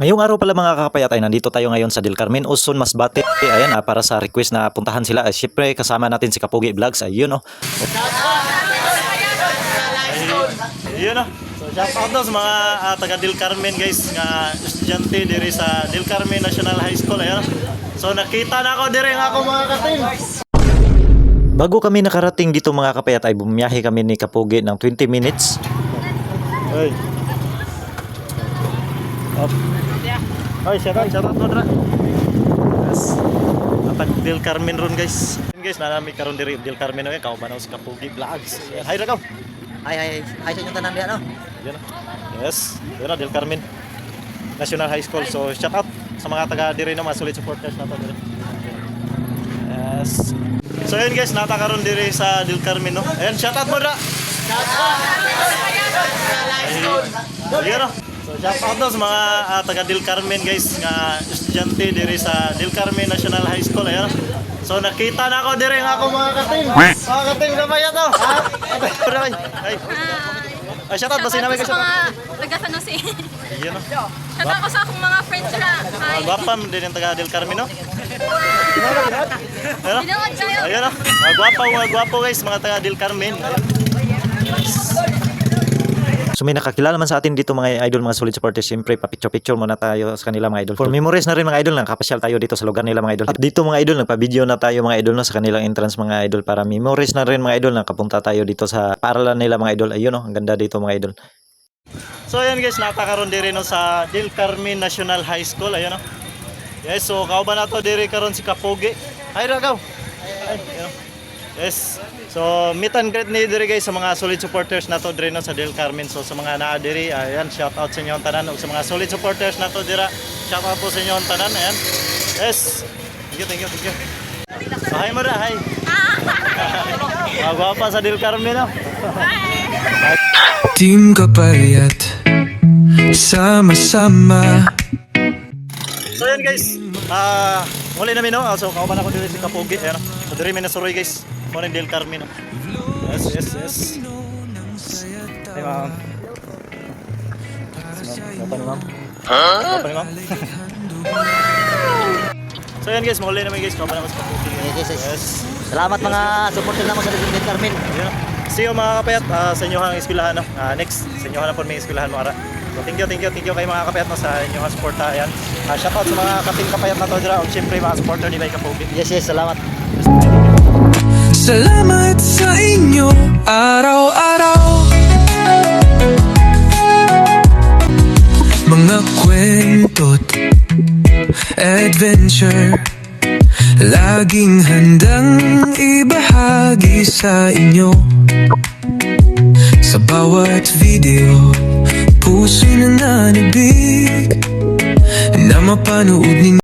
Ngayong araw pala mga kakapayat ay nandito tayo ngayon sa Del Carmen Uson Masbate. Ayan ah, para sa request na puntahan sila. Eh, Siyempre kasama natin si Kapugi Vlogs. Ayun oh. Ayun oh. So shout out daw sa mga ah, taga Del Carmen guys nga estudyante diri sa Del Carmen National High School. Ayan oh. So nakita na ako diri ako mga kating. Bago kami nakarating dito mga kapayat ay bumiyahe kami ni Kapugi ng 20 minutes. Ay. Up. Ay, shout out, shout out. Yes. Atag Del Carmen ron guys. Guys, nanami karon diri Del Carmen okay, kauban si Kapugi Vlogs. Ayan, Hi ra ka. Ay, ay, ay sa inyong tanan diyan, no? Yan. Yes. Yan Del Carmen National High School. So shout out sa mga taga diri na mga solid supporters nato diri. Yes. So yun guys, nata karon diri sa Del Carmen no. Ayan, shout out mo dra. Shout out. Ayun no. Shout out daw sa mga ah, taga Del Carmen guys nga estudyante diri sa Del Carmen National High School ayan. So nakita na ako diri nga ako mga kating. Mga kating na ba yan to? Ha? Ay. Ay. Shout out ba sinabi ko sa mga taga San Jose. Ayun no. Shout out ko sa akong mga friends na. Hi. Ang gwapa mo din yung taga Del Carmen, no? Ayun, kayo. Ayun, gwapa, mga gwapo guys, mga taga Del Carmen. So may nakakilala man sa atin dito mga idol, mga solid supporters. Siyempre, papicture-picture muna tayo sa kanila mga idol. For memories na rin mga idol, nakapasyal tayo dito sa lugar nila mga idol. At dito mga idol, nagpa-video na tayo mga idol no, sa kanilang entrance mga idol para memories na rin mga idol, nakapunta tayo dito sa paralan nila mga idol. Ayun, no? ang ganda dito mga idol. So ayan guys, natakaroon diri no sa Del Carmen National High School, ayun no. Yes, so kauban nato diri karon si Kapogi. Ay ragaw. Ay, ayun. Yes. So meet and greet ni diri guys sa mga solid supporters nato diri no sa Del Carmen. So sa mga naa diri, ayan, shout out sa inyo ang tanan ug sa mga solid supporters nato dira. Shout out po sa inyo ang tanan, ayan. Yes. Thank you, thank you, thank you. So, hi mo ra, hi. Mga gwapa sa Del Carmen no. Team Kapayat Sama-sama So yun guys, ah muli namin no, Ah, so kauban ako dito si Kapogi, ayan. no? So diri may nasuroy guys, mo rin Del Carmen no. Yes, yes, yes. Ay ma'am. Gapa ni ma'am? Gapa ni ma'am? so yun guys, muli namin guys, kauban ako si Kapogi. Yes, yes, yes. Yes. Salamat mga supporter naman sa Del Carmen. Yun. no? See you mga kapayat ah, sa inyong eskwelahan no. Ah, next sa inyong na po may eskwelahan mo ara. So thank you, thank you, thank you kay mga kapayat no sa inyong suporta ayan. Ah, shout out sa mga kaping kapayat na to dira ug syempre mga supporter ni Bay Kapogi. Yes, yes, salamat. Salamat sa inyo Araw-araw. Mga kwento't Adventure Laging handang ibahagi sa inyo. Sa bawat video Puso na nanibig Na mapanood ninyo